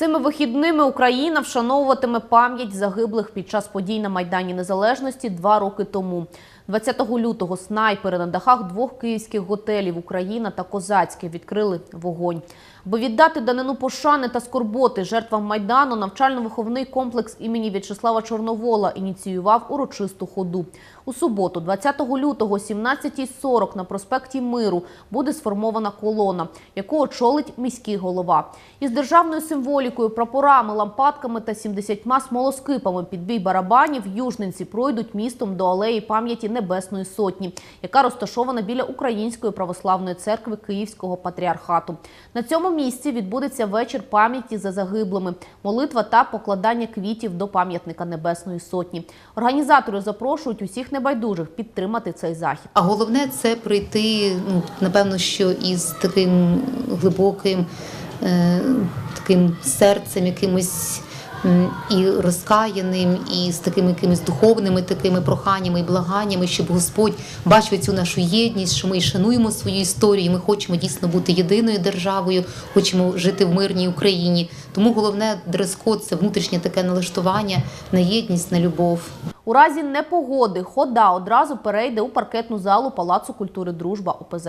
Цими вихідними Україна вшановуватиме пам'ять загиблих під час подій на Майдані Незалежності два роки тому. 20 лютого снайпери на дахах двох київських готелів Україна та Козацьке відкрили вогонь. Аби віддати данину пошани та скорботи жертвам Майдану, навчально-виховний комплекс імені В'ячеслава Чорновола ініціював урочисту ходу. У суботу, 20 лютого, о 17.40 на проспекті Миру буде сформована колона, яку очолить міський голова. Із державною символікою, прапорами, лампадками та 70 смолоскипами під бій барабанів южненці пройдуть містом до алеї пам'яті Небесної Сотні, яка розташована біля Української православної церкви Київського патріархату. На цьому місці відбудеться вечір пам'яті за загиблими, молитва та покладання квітів до пам'ятника Небесної Сотні. Організатори запрошують усіх небайдужих підтримати цей захід. А головне це прийти, ну напевно, що із таким глибоким е, таким серцем, якимось і розкаяним, і з такими якимись духовними такими проханнями і благаннями, щоб Господь бачив цю нашу єдність, що ми шануємо свою історію. Ми хочемо дійсно бути єдиною державою, хочемо жити в мирній Україні. Тому головне дрес-код – це внутрішнє таке налаштування на єдність, на любов. У разі непогоди хода одразу перейде у паркетну залу Палацу культури Дружба ОПЗ.